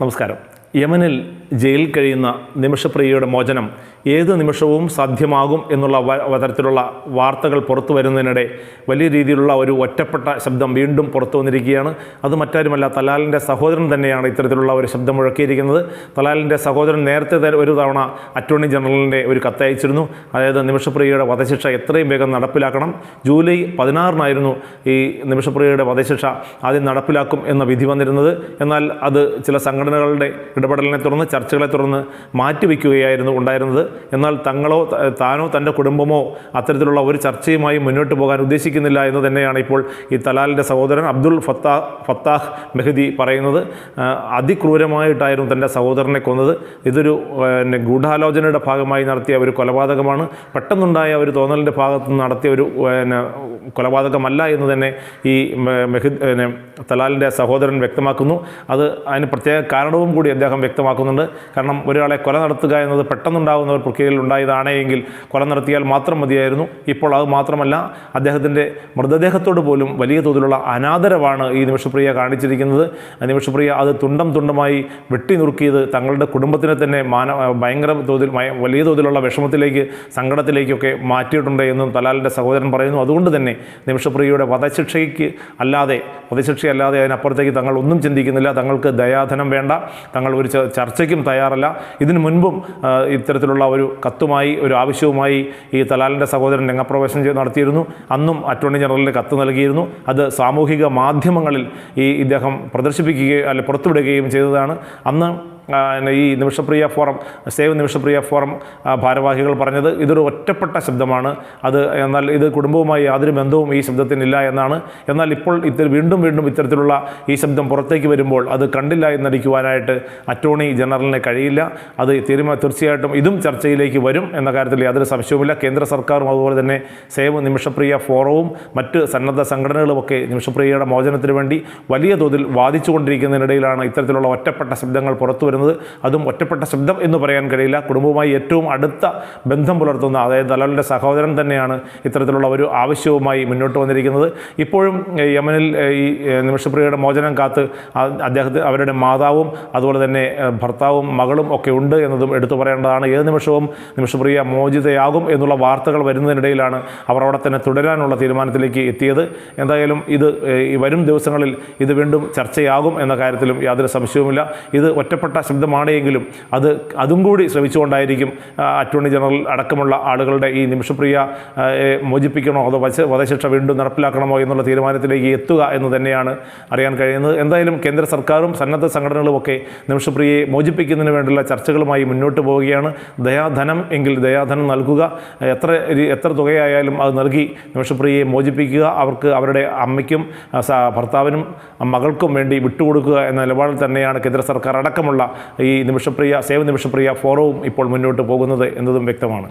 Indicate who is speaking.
Speaker 1: നമസ്കാരം. യമനിൽ ജയിലിൽ കഴിയുന്ന നിമിഷപ്രിയയുടെ മോചനം ഏത് നിമിഷവും സാധ്യമാകും എന്നുള്ള തരത്തിലുള്ള വാർത്തകൾ പുറത്തു വരുന്നതിനിടെ വലിയ രീതിയിലുള്ള ഒരു ഒറ്റപ്പെട്ട ശബ്ദം വീണ്ടും പുറത്തു വന്നിരിക്കുകയാണ്. അത് മറ്റാരുമല്ല തലാലിന്റെ സഹോദരൻ തന്നെയാണ് ഇത്തരത്തിലുള്ള ഒരു ശബ്ദം മുഴക്കിയിരിക്കുന്നത്. തലാലിന്റെ സഹോദരൻ നേരത്തെ ഒരു തവണ അറ്റോർണി ജനറലിന്റെ ഒരു കത്തയച്ചിരുന്നു അതായത് നിമിഷപ്രിയയുടെ വധശിക്ഷ എത്രയും വേഗം നടപ്പിലാക്കണം. ജൂലൈ പതിനാറിനായിരുന്നു ഈ നിമിഷപ്രിയയുടെ വധശിക്ഷ ആദ്യം നടപ്പിലാക്കും എന്ന വിധി വന്നിരുന്നത്. എന്നാൽ അത് ചില സംഘടനകളുടെ ഇടപെടലിനെ തുടർന്ന് ചർച്ചകളെ തുടർന്ന് മാറ്റിവെക്കുകയായിരുന്നു ഉണ്ടായിരുന്നത്. എന്നാൽ തങ്ങളോ താനോ തന്റെ കുടുംബമോ അത്തരത്തിലുള്ള ഒരു ചർച്ചയുമായി മുന്നോട്ട് പോകാൻ ഉദ്ദേശിക്കുന്നില്ല എന്ന് തന്നെയാണ് ഇപ്പോൾ ഈ തലാലിന്റെ സഹോദരൻ അബ്ദുൾ ഫത്താ ഫത്താഹ് മെഹദി പറയുന്നത്. അതിക്രൂരമായിട്ടായിരുന്നു തന്റെ സഹോദരനെ കൊന്നത്. ഇതൊരു പിന്നെ ഗൂഢാലോചനയുടെ ഭാഗമായി നടത്തിയ ഒരു കൊലപാതകമാണ്. പെട്ടെന്നുണ്ടായ ഒരു തോന്നലിന്റെ ഭാഗത്ത് നടത്തിയ ഒരു പിന്നെ കൊലപാതകമല്ല എന്ന് തന്നെ ഈ മെഹദ് തലാലിന്റെ സഹോദരൻ വ്യക്തമാക്കുന്നു. അത് അതിന് പ്രത്യേക കാരണവും കൂടി അദ്ദേഹം വ്യക്തമാക്കുന്നുണ്ട്. കാരണം ഒരാളെ കൊല നടത്തുക എന്നത് പെട്ടെന്നുണ്ടാകുന്ന ഒരു പ്രക്രിയയിൽ ഉണ്ടായതാണ് എങ്കിൽ കൊല നടത്തിയാൽ മാത്രം മതിയായിരുന്നു. ഇപ്പോൾ അത് മാത്രമല്ല അദ്ദേഹത്തിന്റെ മൃതദേഹത്തോട് പോലും വലിയ തോതിലുള്ള അനാദരവാണ് ഈ നിമിഷപ്രിയ കാണിച്ചിരിക്കുന്നത്. നിമിഷപ്രിയ അത് തുണ്ടം തുണ്ടമായി വെട്ടി നുറുക്കിയത് തങ്ങളുടെ കുടുംബത്തിനെ തന്നെ മാന ഭയങ്കര തോതിൽ വലിയ തോതിലുള്ള വിഷമത്തിലേക്ക് സങ്കടത്തിലേക്കൊക്കെ മാറ്റിയിട്ടുണ്ട് എന്നും തലാലിന്റെ സഹോദരൻ പറയുന്നു. അതുകൊണ്ട് തന്നെ നിമിഷപ്രിയയുടെ വധശിക്ഷയ്ക്ക് അല്ലാതെ വധശിക്ഷയല്ലാതെ അതിനപ്പുറത്തേക്ക് തങ്ങൾ ഒന്നും ചിന്തിക്കുന്നില്ല. തങ്ങൾക്ക് ദയാധനം വേണ്ട. തങ്ങൾ ഒരു ച- ചർച്ചയ്ക്കും തയ്യാറല്ല. ഇതിനു മുൻപും ഇത്തരത്തിലുള്ള ഒരു കത്തുമായി ഒരു ആവശ്യവുമായി ഈ തലാലിന്റെ സഹോദരൻ രംഗപ്രവേശനം ചെയ്ത് നടത്തിയിരുന്നു. അന്നും അറ്റോർണി ജനറലിന് കത്ത് നൽകിയിരുന്നു. അത് സാമൂഹിക മാധ്യമങ്ങളിൽ ഈ ഇദ്ദേഹം പ്രദർശിപ്പിക്കുകയും അല്ലെ പുറത്തുവിടുകയും ചെയ്തതാണ്. അന്ന് ഈ Nimishapriya forum save Nimishapriya forum ഭാരവാഹികൾ പറഞ്ഞത് ഇതൊരു ഒറ്റപ്പെട്ട ശബ്ദമാണ്. അത് എന്നാൽ ഇത് കുടുംബവുമായി യാതൊരു ബന്ധവും ഈ ശബ്ദത്തിനില്ല എന്നാണ്. എന്നാൽ ഇപ്പോൾ ഇത്തരം വീണ്ടും വീണ്ടും ഇത്തരത്തിലുള്ള ഈ ശബ്ദം പുറത്തേക്ക് വരുമ്പോൾ അത് കണ്ടില്ല എന്നടിക്കുവാനായിട്ട് അറ്റോർണി ജനറലിന് കഴിയില്ല. അത് തീരുമാനം തീർച്ചയായിട്ടും ഇതും ചർച്ചയിലേക്ക് വരും എന്ന കാര്യത്തിൽ യാതൊരു സംശയവുമില്ല. കേന്ദ്ര സർക്കാരും അതുപോലെ തന്നെ സേവ് നിമിഷപ്രിയ ഫോറവും മറ്റ് സന്നദ്ധ സംഘടനകളുമൊക്കെ നിമിഷപ്രിയയുടെ മോചനത്തിന് വേണ്ടി വലിയ തോതിൽ വാദിച്ചുകൊണ്ടിരിക്കുന്നതിനിടയിലാണ് ഇത്തരത്തിലുള്ള ഒറ്റപ്പെട്ട ശബ്ദങ്ങൾ പുറത്തു വരുന്നത്. അതും ഒറ്റപ്പെട്ട ശബ്ദം എന്ന് പറയാൻ കഴിയില്ല. കുടുംബവുമായി ഏറ്റവും അടുത്ത ബന്ധം പുലർത്തുന്ന അതായത് ദലാലിന്റെ സഹോദരൻ തന്നെയാണ് ഇത്തരത്തിലുള്ള ഒരു ആവശ്യവുമായി മുന്നോട്ട് വന്നിരിക്കുന്നത്. ഇപ്പോഴും യമനിൽ ഈ നിമിഷപ്രിയയുടെ മോചനം കാത്ത് അദ്ദേഹത്തിന് അദ്ദേഹത്തെ അവരുടെ മാതാവും അതുപോലെ തന്നെ ഭർത്താവും മകളും ഒക്കെ ഉണ്ട് എന്നതും എടുത്തു പറയേണ്ടതാണ്. ഏത് നിമിഷവും നിമിഷപ്രിയ മോചിതയാകും എന്നുള്ള വാർത്തകൾ വരുന്നതിനിടയിലാണ് അവർ അവിടെ തന്നെ തുടരാനുള്ള തീരുമാനത്തിലേക്ക് എത്തിയത്. എന്തായാലും ഇത് വരും ദിവസങ്ങളിൽ ഇത് വീണ്ടും ചർച്ചയാകും എന്ന കാര്യത്തിലും യാതൊരു സംശയവുമില്ല. ഇത് ഒറ്റപ്പെട്ട ശബ്ദമാണ് എങ്കിലും അത് അതും കൂടി ശ്രമിച്ചുകൊണ്ടായിരിക്കും അറ്റോർണി ജനറൽ അടക്കമുള്ള ആളുകളുടെ ഈ നിമിഷപ്രിയ മോചിപ്പിക്കണോ അതോ വധ വധശിക്ഷ വീണ്ടും നടപ്പിലാക്കണമോ എന്നുള്ള തീരുമാനത്തിലേക്ക് എത്തുക എന്ന് തന്നെയാണ് അറിയാൻ കഴിയുന്നത്. എന്തായാലും കേന്ദ്ര സർക്കാരും സന്നദ്ധ സംഘടനകളുമൊക്കെ നിമിഷപ്രിയയെ മോചിപ്പിക്കുന്നതിന് വേണ്ടിയുള്ള ചർച്ചകളുമായി മുന്നോട്ട് പോവുകയാണ്. ദയാധനം എങ്കിൽ ദയാധനം നൽകുക. എത്ര എത്ര തുകയായാലും അത് നൽകി നിമിഷപ്രിയയെ മോചിപ്പിക്കുക. അവർക്ക് അവരുടെ അമ്മയ്ക്കും ഭർത്താവിനും മകൾക്കും വേണ്ടി വിട്ടുകൊടുക്കുക എന്ന നിലപാടിൽ തന്നെയാണ് കേന്ദ്ര സർക്കാർ അടക്കമുള്ള ഈ നിമിഷപ്രിയ സേവ് നിമിഷപ്രിയ ഫോറവും ഇപ്പോൾ മുന്നോട്ട് പോകുന്നത് എന്നതും വ്യക്തമാണ്.